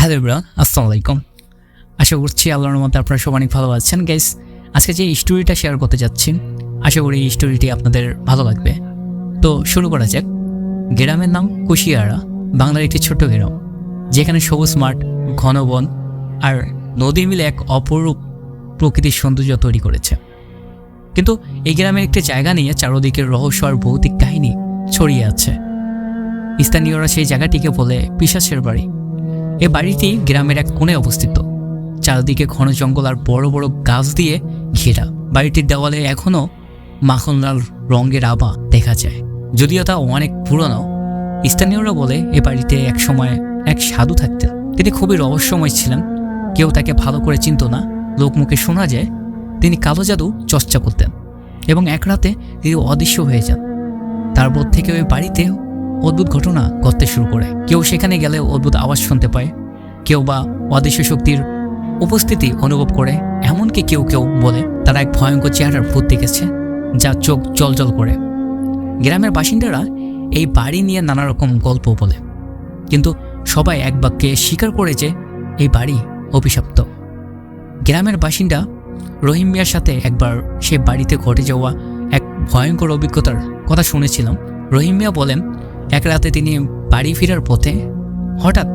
Hello Ibran আসসালামু আলাইকুম। আশা করছি আল্লাহর মধ্যে আপনারা সব অনেক ভালো আছেন। গাইস আজকে যে স্টোরিটা শেয়ার করতে যাচ্ছি, আশা করি এই স্টোরিটি আপনাদের ভালো লাগবে। তো শুরু করা যাক। গ্রামের নাম কুশিয়ারা, বাংলার একটি ছোট্ট গ্রাম, যেখানে সবুজ মাঠ, ঘন বন আর নদী মিলে এক অপরূপ প্রকৃতির সৌন্দর্য তৈরি করেছে। কিন্তু এই গ্রামের একটি জায়গা নিয়ে চারদিকের রহস্য আর ভৌতিক কাহিনী ছড়িয়ে আছে। স্থানীয়রা সেই জায়গাটিকে বলে পিসাসের বাড়ি। এ বাড়িটি গ্রামের এক কোণে অবস্থিত। চারদিকে ঘন জঙ্গল আর বড় বড় গাছ দিয়ে ঘেরা। বাড়িটির দেওয়ালে এখনও মাখন লাল রঙের আভা দেখা যায়। যদিও তা অনেক পুরনো। স্থানীয়রা বলে এ বাড়িতে এক সময় এক সাধু থাকতেন। তিনি খুবই রহস্যময় ছিলেন। কেউ তাকে ভালো করে চিনত না। লোকমুখে শোনা যায়, তিনি কালো জাদু চর্চা করতেন এবং এক রাতে তিনি অদৃশ্য হয়ে যান। তারপর থেকে ওই বাড়িতে অদ্ভুত ঘটনা ঘটতে শুরু করে। কেউ সেখানে গেলে অদ্ভুত আওয়াজ শুনতে পায়। কেউ বা অদৃশ্য শক্তির উপস্থিতি অনুভব করে, এমনকি কেউ কেউ বলে, তারা এক ভয়ঙ্কর চেহারার ভূত দেখেছে, যা চোখ জলজল করে। গ্রামের বাসিন্দারা এই বাড়ি নিয়ে নানা রকম গল্প বলে। কিন্তু সবাই এক বাক্যে স্বীকার করে যে, এই বাড়ি অভিশপ্ত। গ্রামের বাসিন্দা রহিম মিয়ার সাথে একবার সে বাড়িতে ঘটে যাওয়া এক ভয়ঙ্কর অভিজ্ঞতার কথা শুনেছিলাম। রহিম মিয়া বলেন, এক রাতে তিনি বাড়ি ফেরার পথে হঠাৎ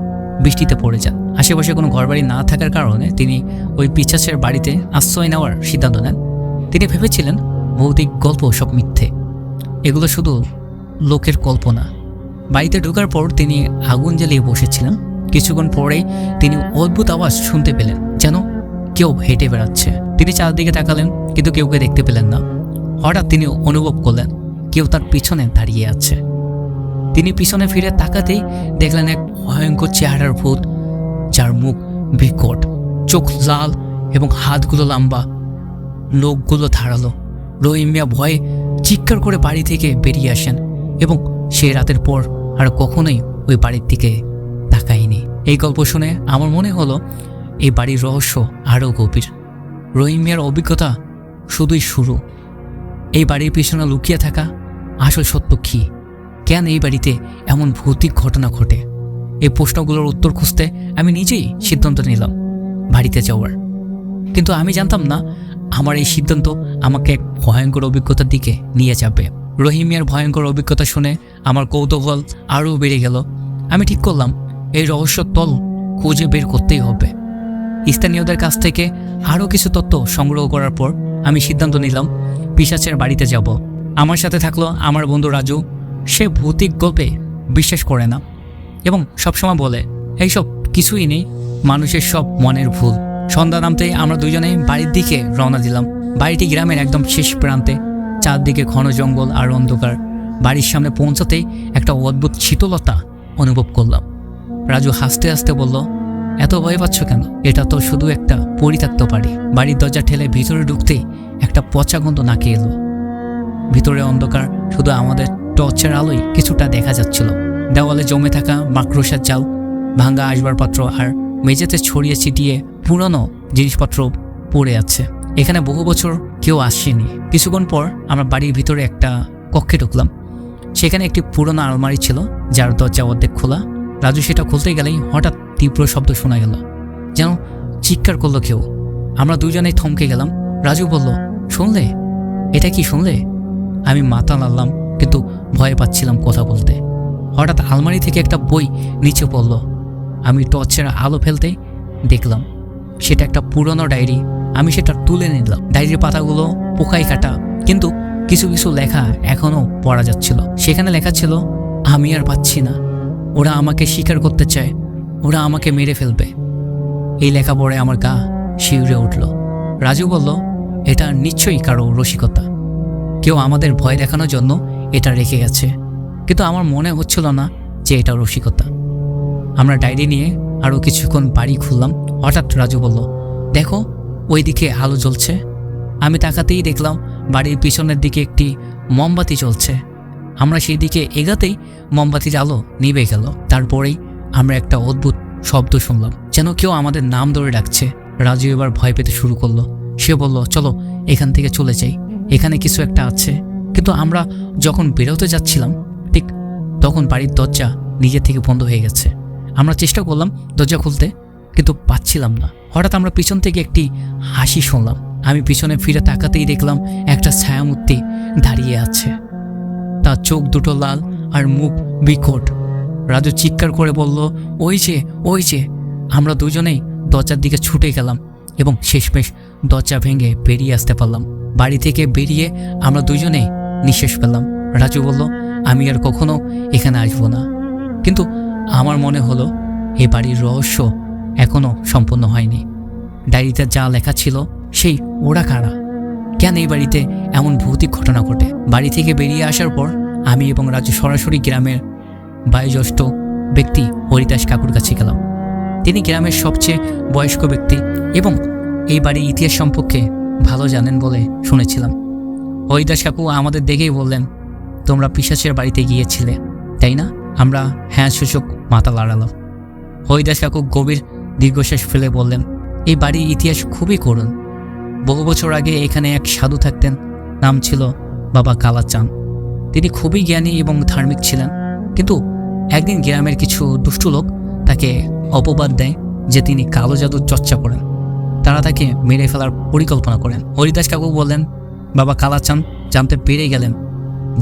বৃষ্টিতে পড়ে যান। আশেপাশে কোনো ঘরবাড়ি না থাকার কারণে তিনি ওই পিচ্ছাসের বাড়িতে আশ্রয় নেওয়ার সিদ্ধান্ত নেন। তিনি ভেবেছিলেন ভৌতিক গল্প সব মিথ্যে। এগুলো শুধু লোকের কল্পনা। বাড়িতে ঢোকার পর তিনি আগুন জ্বালিয়ে বসেছিলেন। কিছুক্ষণ পরেই তিনি অদ্ভুত আওয়াজ শুনতে পেলেন, যেন কেউ হেঁটে বেড়াচ্ছে। তিনি চারদিকে তাকালেন, কিন্তু কেউকে দেখতে পেলেন না। হঠাৎ তিনি অনুভব করলেন, কেউ তার পিছনে দাঁড়িয়ে আছে। তিনি পিছনে ফিরে তাকাতেই দেখলেন এক ভয়ঙ্কর চেহারার ভূত, যার মুখ বিকট, চোখ লাল এবং হাতগুলো লম্বা। লোকগুলো ধারালো। রহিম মিয়া ভয়ে চিৎকার করে বাড়ি থেকে বেরিয়ে আসেন এবং সেই রাতের পর আর কখনোই ওই বাড়ির দিকে তাকায়নি। এই গল্প শুনে আমার মনে হলো, এই বাড়ির রহস্য আরও গভীর। রহিম মিয়ার অভিজ্ঞতা শুধুই শুরু। এই বাড়ির পিছনে লুকিয়ে থাকা আসল সত্য কী? কেন এই বাড়িতে এমন ভৌতিক ঘটনা ঘটে? এই প্রশ্নগুলোর উত্তর খুঁজতে আমি নিজেই সিদ্ধান্ত নিলাম বাড়িতে যাওয়ার। কিন্তু আমি জানতাম না আমার এই সিদ্ধান্ত আমাকে এক ভয়ঙ্কর অভিজ্ঞতার দিকে নিয়ে যাবে। রহিমিয়ার ভয়ঙ্কর অভিজ্ঞতা শুনে আমার কৌতূহল আরও বেড়ে গেল। আমি ঠিক করলাম, এই রহস্য তল খুঁজে বের করতেই হবে। স্থানীয়দের কাছ থেকে আরও কিছু তথ্য সংগ্রহ করার পর আমি সিদ্ধান্ত নিলাম পিসাচের বাড়িতে যাব। আমার সাথে থাকল আমার বন্ধু রাজু সে ভৌতিক গল্পে বিশ্বাস করে না এবং সবসময় বলে, এইসব কিছুই নেই, মানুষের সব মনের ভুল। সন্ধ্যা নামতেই আমরা দুজনে বাড়ির দিকে রওনা দিলাম। বাড়িটি গ্রামের একদম শেষ প্রান্তে, চারদিকে ঘন জঙ্গল আর অন্ধকার। বাড়ির সামনে পৌঁছাতেই একটা অদ্ভুত শীতলতা অনুভব করলাম। রাজু হাসতে হাসতে বলল, এত ভয় পাচ্ছ কেন? এটা তো শুধু একটা পরিত্যক্ত বাড়ি। বাড়ির দরজা ঠেলে ভিতরে ঢুকতেই একটা পচা গন্ধ নাকে এলো। ভিতরে অন্ধকার, শুধু আমাদের টর্চের আলোয় কিছুটা দেখা যাচ্ছিল। দেওয়ালে জমে থাকা মাকড়সার জাল ভাঙ্গা আসবাবপত্র আর মেঝেতে ছড়িয়ে ছিটিয়ে পুরনো জিনিসপত্র পড়ে আছে। এখানে বহু বছর কেউ আসেনি। কিছুক্ষণ পর আমরা বাড়ির ভিতরে একটা কক্ষে ঢুকলাম। সেখানে একটি পুরনো আলমারি ছিল, যার দরজা অর্ধেক খোলা। রাজু সেটা খুলতে গেলেই হঠাৎ তীব্র শব্দ শোনা গেল। যেন চিৎকার করল কেউ। আমরা দুজনেই থমকে গেলাম। রাজু বলল, শুনলে? এটা কি শুনলে? আমি মাথা নাড়লাম কিন্তু ভয় পাচ্ছিলাম কথা বলতে। হঠাৎ আলমারি থেকে একটা বই নিচে পড়ল। আমি টর্চের আলো ফেলতে দেখলাম, সেটা একটা পুরনো ডায়েরি। আমি সেটা তুলে নিলাম। ডায়েরির পাতাগুলো পোকায় কাটা, কিন্তু কিছু কিছু লেখা এখনও পড়া যাচ্ছিল। সেখানে লেখা ছিল, আমি আর পাচ্ছি না। ওরা আমাকে স্বীকার করতে চায়। ওরা আমাকে মেরে ফেলবে। এই লেখা পড়ে আমার গা শিউরে উঠল। রাজু বলল, এটা নিশ্চয়ই কারও রসিকতা। কেউ আমাদের ভয় দেখানোর জন্য এটা রেখে গেছে। কিন্তু আমার মনে হচ্ছিল না যে এটা রসিকতা। আমরা ডায়েরি নিয়ে আরও কিছুক্ষণ বাড়ি খুললাম। হঠাৎ রাজু বলল, দেখো ওই দিকে আলো জ্বলছে। আমি তাকাতেই দেখলাম বাড়ির পিছনের দিকে একটি মোমবাতি জ্বলছে। আমরা সেই দিকে এগাতেই মোমবাতির আলো নিভে গেল। তারপরেই আমরা একটা অদ্ভুত শব্দ শুনলাম, যেন কেউ আমাদের নাম ধরে ডাকছে। রাজু এবার ভয় পেতে শুরু করল। সে বলল, চলো, এখান থেকে চলে যাই। এখানে কিছু একটা আছে। কিন্তু আমরা যখন বেরোতে যাচ্ছিলাম, ঠিক তখন বাড়ির দরজা নিজে থেকে বন্ধ হয়ে গেছে। আমরা চেষ্টা করলাম দরজা খুলতে, কিন্তু পাচ্ছিলাম না। হঠাৎ আমরা পিছন থেকে একটি হাসি শুনলাম। আমি পিছনে ফিরে তাকাতেই দেখলাম একটা ছায়ামূর্তি দাঁড়িয়ে আছে। তার চোখ দুটো লাল আর মুখ বিকট। রাজু চিৎকার করে বলল, ওই যে ওই যে। আমরা দুজনেই দরজার দিকে ছুটে গেলাম এবং শেষমেশ দরজা ভেঙে বেরিয়ে আসতে পারলাম। বাড়ি থেকে বেরিয়ে আমরা দুজনেই নিঃশ্বাস পেলাম। রাজু বলল, আমি আর কখনো এখানে আসব না। কিন্তু আমার মনে হলো এই বাড়ির রহস্য এখনও সম্পন্ন হয়নি। ডায়েরিতে যা লেখা ছিল, সেই ওরা কারা? কেন এই বাড়িতে এমন ভৌতিক ঘটনা ঘটে? বাড়ি থেকে বেরিয়ে আসার পর আমি এবং রাজু সরাসরি গ্রামের বয়োজ্যেষ্ঠ ব্যক্তি হরিদাস কাকুর কাছে গেলাম। তিনি গ্রামের সবচেয়ে বয়স্ক ব্যক্তি এবং এই বাড়ির ইতিহাস সম্পর্কে ভালো জানেন বলে শুনেছিলাম। হরিদাস কাকু আমাদের দেখেই বললেন, তোমরা পিসাচের বাড়িতে গিয়েছিলে, তাই না? আমরা হ্যাঁ সূচক মাথা লাড়ালাম। হরিদাস কাকু গভীর দীর্ঘশ্বাস ফেলে বললেন, এই বাড়ির ইতিহাস খুবই করুণ। বহু বছর আগে এখানে এক সাধু থাকতেন, নাম ছিল বাবা কালাচাঁদ। তিনি খুবই জ্ঞানী এবং ধার্মিক ছিলেন, কিন্তু একদিন গ্রামের কিছু দুষ্টু লোক তাকে অপবাদ দেয় যে তিনি কালো জাদুর চর্চা করেন। তারা তাকে মেরে ফেলার পরিকল্পনা করেন। হরিদাস কাকু বললেন বাবা কালাচাঁদ জানতে পেরে গেলেন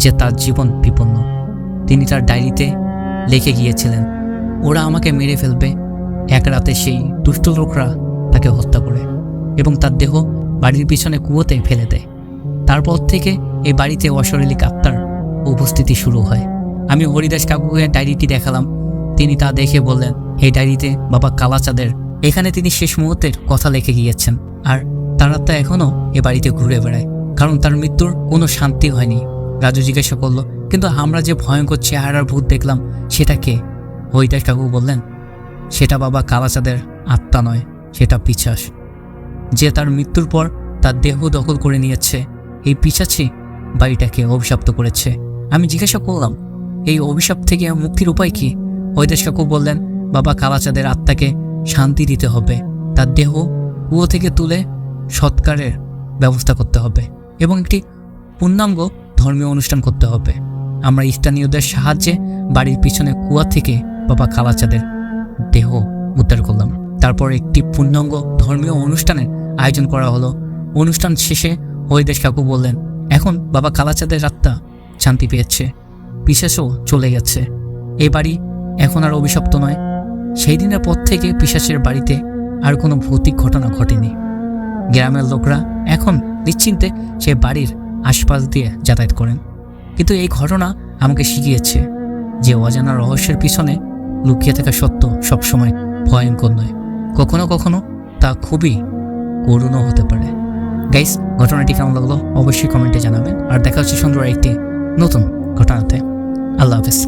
যে তার জীবন বিপন্ন। তিনি তার ডায়েরিতে লিখে গিয়েছিলেন, ওরা আমাকে মেরে ফেলবে। এক রাতে সেই দুষ্ট লোকরা তাকে হত্যা করে এবং তার দেহ বাড়ির পিছনে কুয়োতে ফেলে দেয়। তারপর থেকে এই বাড়িতে অশরীলিক আত্মার উপস্থিতি শুরু হয়। আমি হরিদাস কাকুকে ডায়েরিটি দেখালাম। তিনি তা দেখে বললেন, এই ডায়েরিতে বাবা কালাচাঁদের এখানে তিনি শেষ মুহূর্তের কথা লিখে গিয়েছেন, আর তার আত্মা এখনও এ বাড়িতে ঘুরে বেড়ায়। কারণ তার মৃত্যুর কোনো শান্তি হয়নি। রাজু জিজ্ঞাসা করল, কিন্তু আমরা যে ভয়ঙ্কর চেহারার ভূত দেখলাম, সেটা কে? হরিদাস কাকু বললেন, সেটা বাবা কালাচাঁদের আত্মা নয়, সেটা পিছাস। যে তার মৃত্যুর পর তার দেহ দখল করে নিয়েছে, এই পিছাছি বাড়িটাকে অভিশপ্ত করেছে। আমি জিজ্ঞাসা করলাম, এই অভিশাপ থেকে মুক্তির উপায় কি? হরিদাস কাকু বললেন, বাবা কালাচাঁদের আত্মাকে শান্তি দিতে হবে, তার দেহ কুয়ো থেকে তুলে সৎকারের ব্যবস্থা করতে হবে। এবং একটি পূর্ণাঙ্গ ধর্মীয় অনুষ্ঠান করতে হবে। আমরা স্থানীয়দের সাহায্যে বাড়ির পিছনে কুয়া থেকে বাবা কালাচাঁদের দেহ উদ্ধার করলাম। তারপর একটি পূর্ণাঙ্গ ধর্মীয় অনুষ্ঠানের আয়োজন করা হলো। অনুষ্ঠান শেষে হরিদেশ কাকু বললেন, এখন বাবা কালাচাঁদের আত্মা শান্তি পেয়েছে পিসাসও চলে গেছে। এই বাড়ি এখন আর অভিশপ্ত নয়। সেই দিনের পর থেকে পিসাসের বাড়িতে আর কোনো ভৌতিক ঘটনা ঘটেনি। গ্রামের লোকরা এখন নিশ্চিন্তে সে বাড়ির আশপাশ দিয়ে যাতায়াত করেন। কিন্তু এই ঘটনা আমাকে শিখিয়েছে যে অজানা রহস্যের পিছনে লুকিয়ে থাকা সত্য সবসময় ভয়ঙ্কর নয়। কখনো কখনো তা খুবই করুণও হতে পারে। গাইস, ঘটনাটি কেমন লাগল? অবশ্যই কমেন্টে জানাবেন। আর দেখা হচ্ছে সুন্দর একটি নতুন ঘটনাতে। আল্লাহ হাফেজ।